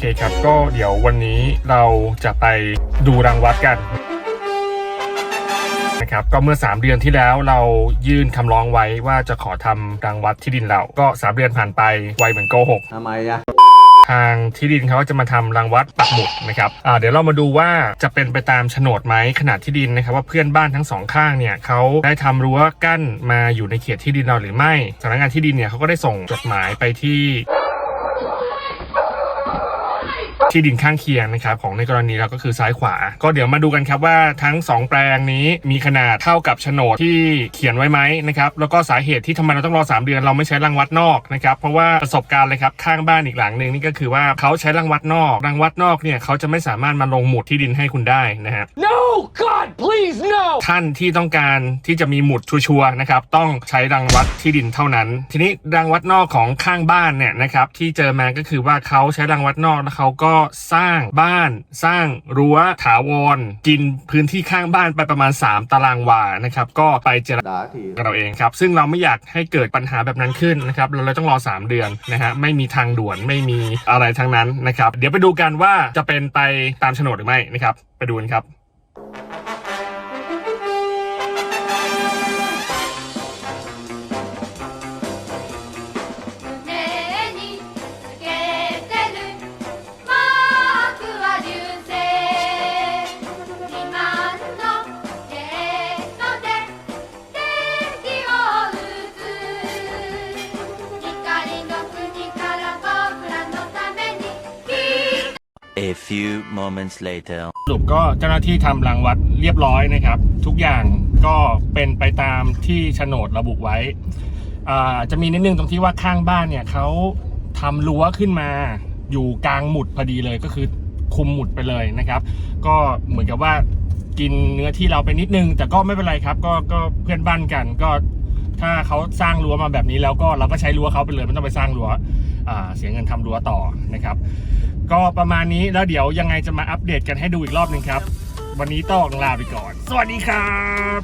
ครับ ก็เดี๋ยววันนี้เราจะไปดูรังวัดกันนะครับก็เมื่อ 3 เดือนที่แล้วเรายื่นคำร้องไว้ว่าจะขอทำรังวัดที่ดินเรา ก็ 3 เดือนผ่านไปไวเหมือนโกหกทำไมอะทางที่ดินเขาจะมาทำรังวัดปักหมุดนะครับอ่าเดี๋ยวเรามาดูว่าจะเป็นไปตามโฉนดไหมขนาดที่ดินนะครับว่าเพื่อนบ้านทั้งสองข้างเนี่ยเขาได้ทำรั้วกั้นมาอยู่ในเขตที่ดินเราหรือไม่สำนักงานที่ดินเนี่ยเขาก็ได้ส่งจดหมายไปที่ ที่ดินข้างเคียงนะครับของในกรณีเราก็คือซ้ายขวา ก็เดี๋ยวมาดูกันครับว่าทั้ง 2 แปลงนี้มีขนาดเท่ากับโฉนดที่เขียนไว้ไหมนะครับแล้วก็สาเหตุที่ทำไมเราต้องรอ 3 เดือนเราไม่ใช้รังวัดนอกนะครับเพราะว่าประสบการณ์เลยครับข้างบ้านอีกหลังหนึ่งนี่ก็คือว่าเขาใช้รังวัดนอกรังวัดนอกเนี่ยเขาจะไม่สามารถมาลงหมุดที่ดินให้คุณได้นะฮะ No! God, please, no! ท่านที่ต้องการที่จะมีหมุดชัวร์นะครับต้องใช้รังวัดที่ดินเท่านั้น ทีนี้รังวัดนอกของข้างบ้านเนี่ยนะครับที่เจอมาก็คือว่าเขาใช้รังวัดนอกแล้วเขาก็สร้างบ้าน สร้างรั้วถาวร กินพื้นที่ข้างบ้านไปประมาณ 3 ตารางวานะครับก็ไปเจรด่ากับเราเองครับซึ่งเราไม่อยากให้เกิดปัญหาแบบนั้นขึ้นนะครับเราเลยต้องรอ 3 เดือนนะฮะไม่มีทางด่วนไม่มีอะไรทั้งนั้นนะครับเดี๋ยวไปดูกันว่าจะเป็นไปตามโฉนดหรือไม่นะครับไปดูกันครับ A few moments later. สรุปก็เจ้าหน้าที่ทำรังวัดเรียบร้อยนะครับ ทุกอย่างก็เป็นไปตามที่โฉนดระบุไว้อ่าจะมีนิดนึงตรงที่ว่าข้างบ้านเนี่ยเขาทำรั้วขึ้นมาอยู่กลางหมุดพอดีเลยก็คือคุมหมุดไปเลยนะครับ ก็เหมือนกับว่ากินเนื้อที่เราไปนิดนึง แต่ก็ไม่เป็นไรครับ ก็ก็เพื่อนบ้านกันก็ถ้าเขาสร้างรั้วมาแบบนี้แล้วก็เราก็ใช้รั้วเขาไปเลยไม่ต้องไปสร้างรั้ว เสียเงินทำรั้วต่อนะครับ ก็ประมาณนี้แล้วเดี๋ยวยังไงจะมาอัปเดตกันให้ดูอีกรอบหนึ่งครับ วันนี้ต้องลาไปก่อน สวัสดีครับ